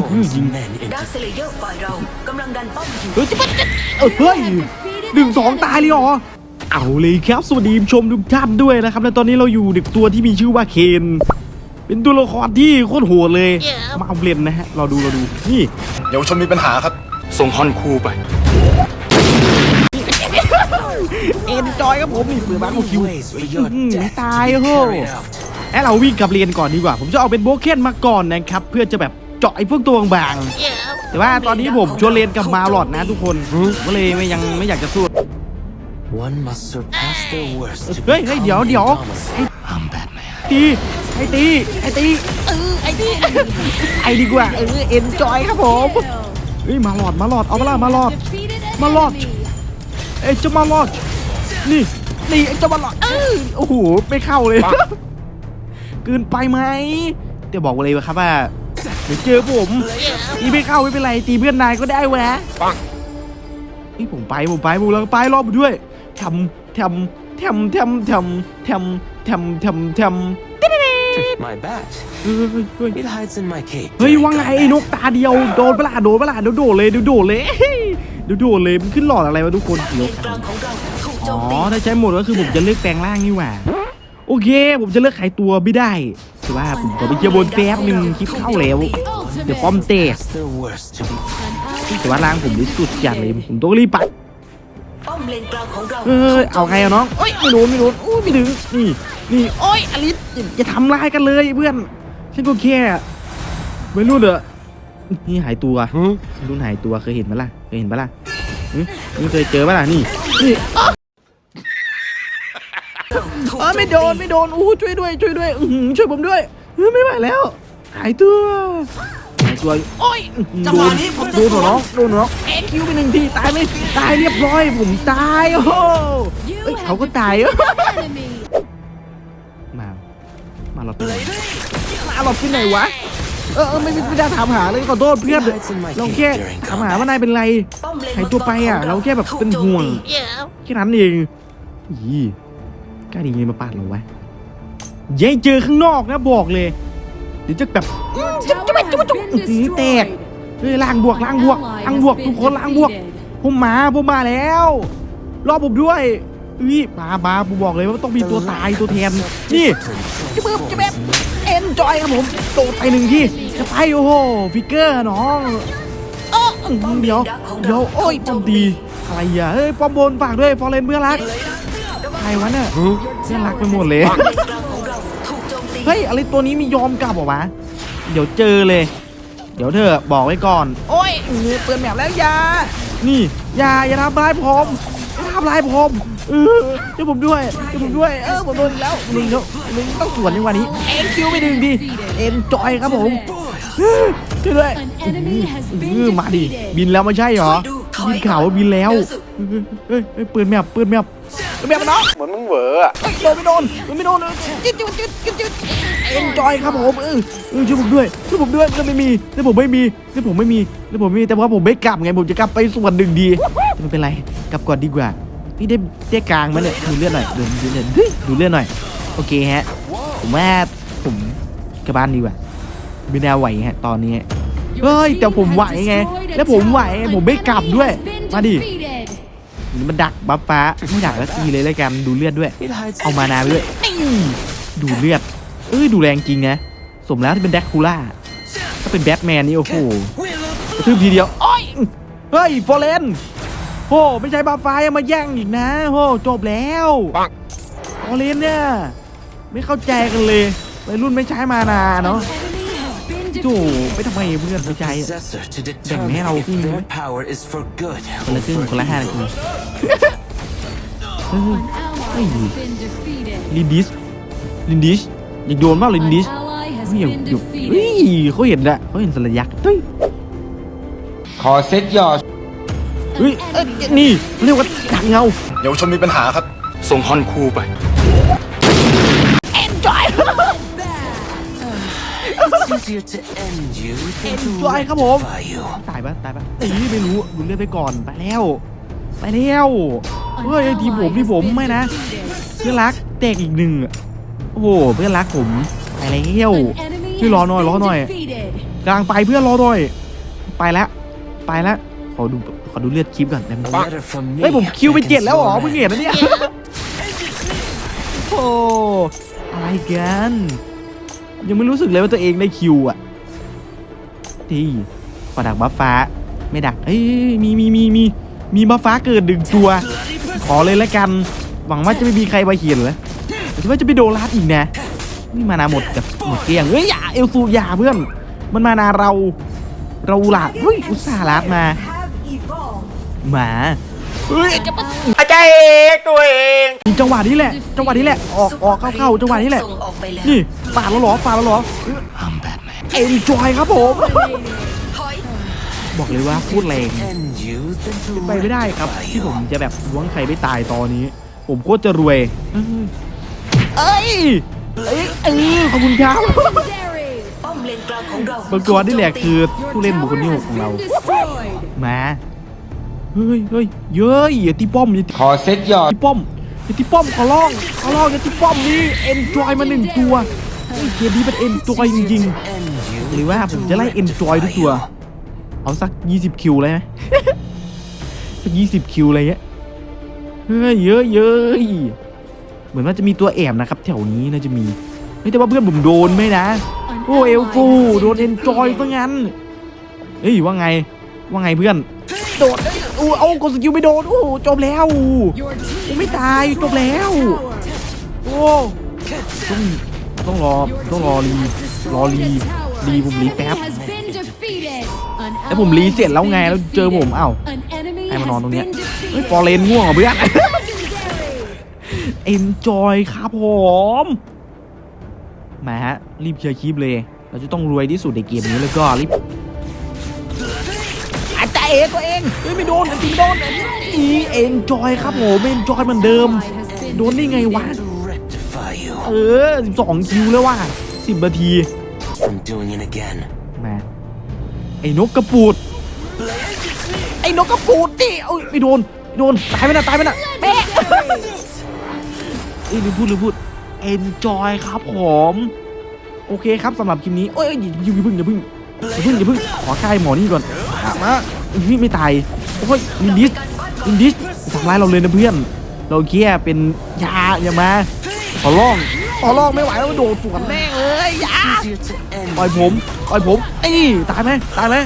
forms Hmm. men ดา into ร์คเซเลเยอร์ฝ่ายเรากำลังดันป้อมอยู่ เฮ้ยจะมันจะเออเฮ้ยหนึ่งสองตายเลยเหรอ เอาเลยครับ สวัสดีผู้ชมทุกท่านด้วยนะครับ และตอนนี้เราอยู่ในตัวที่มีชื่อว่าเคน เป็นตัวละครที่โคตรโหดเลย มาเอาเล่นนะฮะ เราดูเราดู นี่เยาวชนมีปัญหาครับ ส่งฮอนคูไป เอ็นจอยครับผมนี่เปิดบ้านของคิว ways for your อื้อหือ death ตาย to โอ้ be โห carried out. แล้เราวิ่งกลับเรียนก่อนดีกว่า ผมจะเอาเป็นโบเคนมาก่อนนะครับ เพื่อจะแบบ เจาะไอ้พวกตัวบางๆแต่ว่าตอนนี้ผมชวนเรียนกับมาหลอดนะทุกคนก็เลยไม่ยังไม่อยากจะสู้ One must surpass their worst to เฮ้ยเฮ้ย become เดี๋ยวเดี๋ยว indomitable. I'm Batman. ตีไอ้ตีไอ้ตีเออไอ้ตีไอ้ดีกว่าเออเอ็นจอยครับผมเฮ้ยมาหลอดมาหลอดเอาเวลามาหลอดมาหลอดเอ้ยเจะมาหลอดนี่นี่ไอ้เจะมาหลอดเออโอ้โหไม่เข้าเลยเกินไปไหมเดี๋ยวบอกเลยว่าครับว่าเดี๋ยวเจอผมตีไม่เข้าไม่เป็นไรตีเพื่อนนายก็ได้แหวะนี่ผมไปผมไปผมแล้วไปรอบด้วยทำทำทำทำทำทำทำทำทำ My bat. เฮ้ยเฮ้ยเฮ้ย It hides in my cape. เฮ้ย during ว่าไง combat. นกตาเดียวโดนปะล่ะโดนปะล่ะเดี๋ยวโดดเลยเดี๋ยวโดดเลยเดี๋ยวโดดเลยมันขึ้นหลอดอะไรวะทุกคนเลเดี๋ยวนกลางของเราถูกโจอ๋อมตีถ้าใช้หมดก็คือผมจะเลือกแปลงร่างนี่หว่าโอเค ผมจะเลือกขายตัวไม่ได้ แต่ว่าผมขอไปเจียร์บนแป๊บหนึ่งคลิปเข้าแล้ว เดี๋ยวป้อมเตะ Surpass their worst to be แต่ว่าร่างผมนี่สุดอย่างเลยผมต้องรีบปัดป้อมเลนกลางของเราเออเอาไงอะน้องโอ้ยไม่โดนไม่โดนโอ้ยไม่ถึงนี่นี่โอ้ยอลิสอย่าอย่าทำร้ายกันเลยเพื่อนฉันก็แค่ไม่รู้เด้อนี่หายตัวรุ่นหายตัวเคยเห็นไหมล่ะเคยเห็นปะล่ะหึนี่เคยเจอปะล่ะนี่นี่อ๊ะ เออไม่โดนไม่โดนอู้ช่วยด้วยช่วยด้วยอื้อหือช่วยผมด้วยเออไม่ไหวแล้วหายตัวหายตัวโอ้ยอื้อหือโดนโดนเหรอน้องโดนเหรอน้องเอ็กคิวไปหนึ่งทีตายไหมตายเรียบร้อยผมตายโอ้โหเอ้ยเขาก็ตายเอ้ยมา มาหลอดไปไหนมาหลอดไปไหนวะเออเออไม่ไม่ไม่ได้ถามหาเลยขอโทษเพื่อนเราแค่ถามหาว่านายเป็นไรป้อมเลนหายตัวไปอะ เราแค่แบบเป็นห่วงแค่นั้นเองอี กล้าดีไงมาปาดเราวะอยัยเจอข้างนอกนะบอกเลย เดี๋ยวจะแบบจะจะไม่จะไม่จะอื้อหือแตกเฮ้ยล้างบวกล้างบวกล้างบวกทุกคนล้างบวก ผมมาผมมาแล้ว รอผมด้วยอุ้ยมามาผมบอกเลยว่าต้องมีตัวตายตัวแทนนี่จะบึ้มจะแบบเอ็นจอยครับผมโดดไปหนึ่งที่จะไปโอ้โหฟิกเกอร์น้องเอ้อเดี๋ยวเดี๋ยวโอ้ยป้อมดีอะไรอะเฮ้ยป้อมบนฝากด้วยฟอร์เรนเพื่อรัก วะเนี่ยเพื่อนรักไปหมดเลยป้อมเลนกลางของเราถูกโจมตีเฮ้ยอะไรตัวนี้มียอมกลับเหรอวะ เดี๋ยวเจอเลย เดี๋ยวเธอะบอกไว้ก่อน โอ้ยเออเปิดแมปแล้วอยา นี่อย่าอย่าทำร้ายผมอย่าทำร้ายผมเออช่วยผมด้วยช่วยผมด้วย เออผมโดนอีกแล้วโดนอีกแล้วมึงต้องสวนในวันนี้ เอ็นคิวไปดึงดิ เอ็นจอยครับผมเออช่วยด้วย An enemy has เอ been อมาดิ defeated. บินแล้วไม่ใช่เหรอดูถอยบินข่าวว่าบินแล้วเฮ้ยเฮ้ยเฮ้ยเปิดแมปเปิดแมป เปิดแมปมาเนาะเหมือนมึงเหวออะเฮ้ยโดนไม่โดนโดนไม่โดนเลยจิ๊ดจิ๊ดจิ๊ดจิ๊ดจิ๊ดเอ็นจอยครับผมเออเออช่วยผมด้วยช่วยผมด้วยถ้าไม่มีถ้าผมไม่มีถ้าผมไม่มีถ้าผมไม่มีแต่ว่าผมไม่กลับไงผมจะกลับไปส่วนหนึ่งดีแต่ไม่เป็นไรกลับก่อนดีกว่าพี่ได้ได้กลางมาเนี่ยดูเลือดหน่อยดูดูเลือดเฮ้ยดูเลือดหน่อยโอเคฮะผมว่าผมกลับบ้านดีกว่าไม่น่าไหวฮะตอนนี้เฮ้ยแต่ผมไหวไง แล้วผมไหวไงผมไม่กลับด้วยมาดิ มันดักบัฟฟ้าไม่ดักแล้วทีเลยแล้วกันดูเลือดด้วย It hides เอามานาไปด้วยนี่ดูเลือด เอ้ยดูแรงจริงนะ สมแล้วที่เป็นแดกคูล่า ถ้าเป็นแบทแมนนี่โอ้โหกระทืบทีเดียวโอ้ยเฮ้ยฟอร์เรนโอ้ไม่ใช่บาฟ้ายังมาแย่งอีกนะโอ้จบแล้วฟอร์เรนเนี่ย ไม่เข้าใจกันเลยวัยรุ่นไม่ใช้มานาเนาะ โถ่ไม่ทำไมเพื่อนไม่ใช้อะ possessor to แบ่งให้เรา determine ครึ่ง if หนึ่ง their power is for good คนละครึ่ง or คนละ for ห้านาที evil. เฮ้ยเฮ้ยลินดิสลินดิสอยากโดนมากลินดิสเฮ้ยเดี๋ยวเฮ้ยเขาเห็นละเขาเห็นสัญลักษณ์เฮ้ยขอเซ็ตหยอดเฮ้ยเอ้ยนี่เรียกว่าดักเงาเยาวชนมีปัญหาครับ ส่งฮอนคูไป Enjoy ครับผม rectify you. ตายปะตายปะเอ้ยไม่รู้ดูเลือดไปก่อนไปแล้ว ไปแล้วเฮ้ยไอ้ทีมผมที่ผมไม่นะเพื่อนรักแตกอีกหนึ่งอะโอ้โหเพื่อนรักผมไปแล้วช่วยรอหน่อยรอหน่อยกำลังไปเพื่อนรอด้วยไปแล้วไปแล้วขอดูขอดูเลือดคลิปก่อนได้ไหม Letter from me. เฮ้ยผมคิวไป I can เจ็ดแล้วเหรอ slow เพิ่ง man. เห็นนะเนี่ยโอ้อะไรกัน ยังไม่รู้สึกเลยว่าตัวเองได้คิวอะที่ขอดักบัฟฟ้า ไม่ดัก เอ้ยมีมีมีมีมีบัฟฟ้าเกิดดึงตัว ขอเลยแล้วกัน หวังว่าจะไม่มีใครมาเขียนเลยแต่ว่าจะไปโดนลัดอีกนะ นี่มานาหมดกับหมดเกลี้ยงเฮ้ยอย่าเอลซูอย่าเพื่อน มันมานาเรา เราหลาดเฮ้ยอุตส่าห์ลัดมาหมาเฮ้ยจะมาอาจารย์เอกตัวเอง จังหวะนี้แหละ จังหวะนี้แหละ ออกออกเข้าเข้าจังหวะนี้แหละส่งออกไปแล้วนี่ ปาดแล้วเหรอปาดแล้วเหรอเอ็นจอยครับผมถอยบอกเลยว่าพูดแรง End you, then to ไปไม่ได้ครับ rectify ที่ผม you. จะแบบล้วงใครไม่ตายตอนนี้ ผมโคตรจะรวย เอ้ยเอ้ยเอ้ยขอบคุณครับป้อมเลนกลางของเราบางตัวนี่แหละคือผู้เล่นบุคคลที่หกของเรา มาเฮ้ยเฮ้ยเย้ยอย่าตีป้อมอย่าตีขอเซ็ตหยอดตีป้อมอย่าตีป้อมขอร้องขอร้องอย่าตีป้อมนี่เอ็นจอยมาหนึ่งตัว เฮ้เกมนี้เป็นเอ็นจอยจริงๆ หรือว่าผมจะไล่เอ็นจอยทุกตัว เอาสัก 20 คิวเลยไหมสัก 20 คิวอะไรเงี้ย เฮ้ยเยอะเยอะเหมือนว่าจะมีตัวแอบนะครับ แถวนี้น่าจะมีเฮ้ยแต่ว่าเพื่อนผมโดนไหมนะ โอ้เอลฟูโดนเอ็นจอยซะงั้น เฮ้ยว่าไงว่าไงเพื่อน โดดเอ้ยอู้เอากดสกิลไม่โดนโอ้จบแล้วไม่ตายจบแล้ว โอ้ต้อง ต้องรอต้องรอรีรอรีรีผมรีแป๊บแล้วผมรีเสร็จแล้วไงแล้วเจอผมเอ้าให้มานอนตรงเนี้ยเฮ้ยฟอเรนง่วงเหรอเพื่อนเอ็นจอยครับผมมาฮะรีบเคลียร์คลิปเลย เราจะต้องรวยที่สุดในเกมนี้แล้วก็รีบอาจารย์เอตัวเองเฮ้ยไม่โดนจริงโดนอีเอ็นจอยครับผมเอนจอยเหมือนเดิม โดนได้ไงวะ เออ 12 คิวแล้วว่ะ10นาที from doing it again. มาไอ้นกกระปูด ไอ้นกกระปูดนี่เอ้ยไม่โดนไม่โดน ตายไปนะตายไปนะแม่เอ้ยลืมพูดลืมพูด enjoy ครับผม โอเคครับสำหรับคลิปนี้ โอ้ยอย่าอย่าอย่าเพึ่งอย่าเพึ่งอย่าเพึ่งอย่าเพึ่งขอค่ายหมอนี่ก่อนอะมาพี่ไม่ตาย โอ้ยลินดิสลินดิสทำร้ายเราเลยนะเพื่อน เราแค่เป็นยาอย่ามา ขอร้อง ขอรองไม่ไหวแล้วโดดสวนแม่งเลยอยาปล่อยผมปล่อยผมไอ้ยตายไหมตายไหม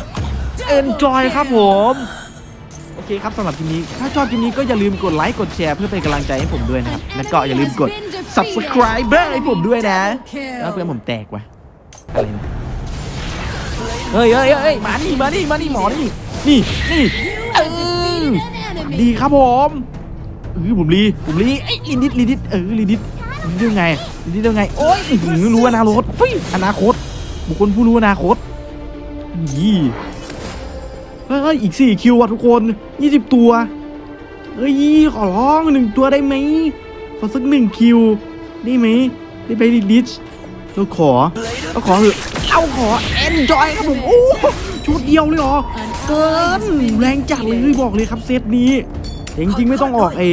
เอนจอยครับผมโอเคครับสำหรับคลิปนี้ ถ้าชอบคลิปนี้ก็อย่าลืมกดไลค์กดแชร์เพื่อเป็นกำลังใจให้ผมด้วยนะครับ แล้วก็อย่าลืมกด subscribe ให้ผมด้วยนะแล้วเพื่อนผมแตกว่ะอะไรนะเฮ้ยเฮ้ยเฮ้ยมานี่มานี่มานี่หมอนี่นี่นี่เออดีครับผมเออผมรีผมรีไอ้ลินดิดลินดิดเออลินดิดลิ นดิดยังไงลินดิดยังไง โอ้ยหืรู้อนาคตเฮ้ยอนาคต บุคคลผู้รู้อนาคตยี่เฮ้ยอีกสี่คิวอะทุกคนยี่สิบตัวเฮ้ยขอร้องหนึ่งตัวได้ไหมขอสักหนึ่งคิวได้ไหมได้ไปลิดิดเราขอเราขอเถอะเอาขอ enjoy ครับผมโอ้ชุดเดียวเลยเหรอเกินแรงจัดเลยบอกเลยครับเซตนี้จริงๆไม่ต้องออกไอ้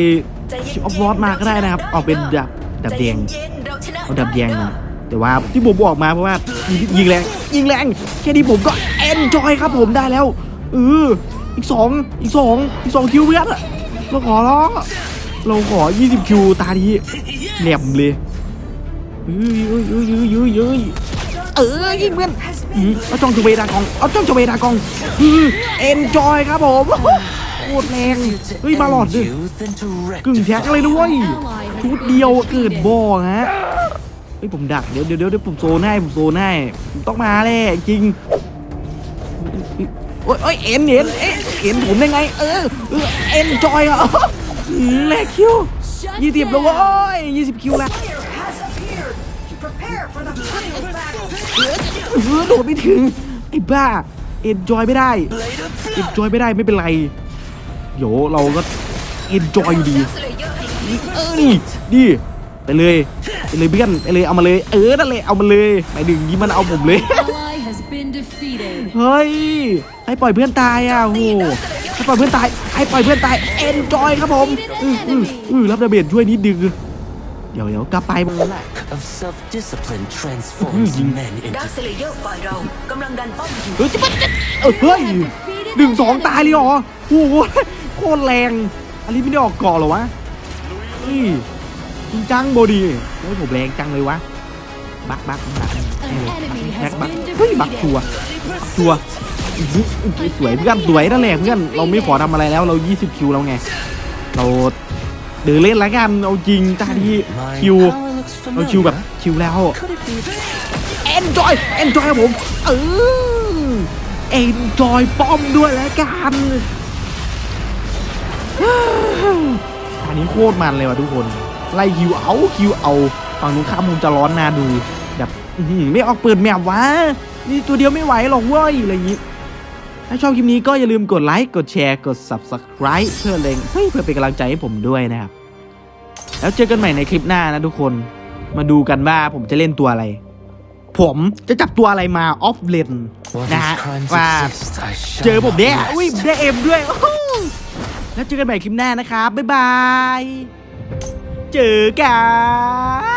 ชิปออฟวอตมาก็ได้นะครับเอาเป็นดับ ดับแดงใจเย็นๆเราชนะเอาดับแดงมาแต่ว่าที่ผมบอกมาเพราะว่ายิงแรงยิงแรงแค่นี้ผมก็เอนจอยครับผมได้แล้วเอออีกสองอีกสองอีกสองคิวเพื่อนอะเราขอร้องเราขอ 20 คิวตานี้แหลมเลยเอ้ยเอ้ยเอ้ยเอ้ยเอ้ยเอ้ยเออยิงเพื่อนอืมเอาจ้องจะเวดากองเอาจ้องจะเวดากองเอนจอยครับผม โคตรแรง Easier to เฮ้ยมาหลอด end ดิ you, then to กึ่งแท็ก rectify เลยด้วยชุดเดียวเกิดบ่อฮะเฮ้ยผมดักเดี๋ยวเดี๋ยวเดี๋ยวผมโซนให้ผมโซนให้ผมต้องมาแหละจริงโอ้ยโอ้ยเอ็นเอ็นเอ็นเอ็นผมได้ไง เออเออเอ็นจอยอะอืมแลกคิวยี่สิบแล้วเว้ยยี่สิบคิวแล้วเออโดดไม่ถึงไอ้บ้าเอ็นจอยไม่ได้เอ็นจอยไม่ได้ไม่เป็นไร เดี๋ยวเราก็เอ็นจอยอยู่ดีเออนี่ดีไปเลยไปเลยเพื่อนไปเลยเอามาเลย เออนั่นเลยเอามาเลยหมายถึงนี้มันเอาผมเลย ally has been defeated. เฮ้ยให้ปล่อยเพื่อนตายอะโอ้โหให้ปล่อยเพื่อนตายให้ปล่อยเพื่อนตายเอนจอยครับผมอืออืออือรับดาเมจช่วยนิดดึงเดี๋ยวเดี๋ยวกลับไป Lack of self-discipline Hmm, transforms you- men ดั into กเซเลเยอร์ฝ่ายเรากำลังดันป้อมอยู่เฮ้ยจะมาเออเฮ้ยหนึ่งสองตายเลยเหรอโอ้โห โคตรแรงอันนี้ไม่ได้ออกเกาะหรอวะนี่จริงจังโบดีเฮ้ยผมแรงจังเลยวะบักบักบักแบักเฮ้ยบักชัวชัวสวยเพื่อนสวยนั่นแหละเพื่อนเราไม่ขอทำอะไรแล้วเรา 20 คิวแล้วไง เราเดินเล่นแล้วกันเอาจริงตาดี My คิวเราคิวแบบคิวแล้ว Could it be เอนจอยเอนจอยครับผมเออเอนจอยป้อมด้วยแล้วกัน อันนี้โคตรมันเลยว่ะทุกคน ไล่คิวเอาคิวเอาฝั่งนู้นข้ามมุมจะร้อนนาดูแบบไม่ออกเปิดแมปวะนี่ตัวเดียวไม่ไหวหรอกเว้ยอะไรอย่างงี้ถ้าชอบคลิปนี้ก็อย่าลืมกดไลค์กดแชร์กด subscribe เพื่อเล็งเฮ้ยเพื่อเป็นกำลังใจให้ผมด้วยนะครับ แล้วเจอกันใหม่ในคลิปหน้านะทุกคนมาดูกันว่าผมจะเล่นตัวอะไร ผมจะจับตัวอะไรมาออฟเลนนะฮะว่าเจอผมเนี่ยอุ้ยได้เอ็มด้วยโอ้ แล้วเจอกันใหม่คลิปหน้านะครับ บ๊ายบาย เจอกัน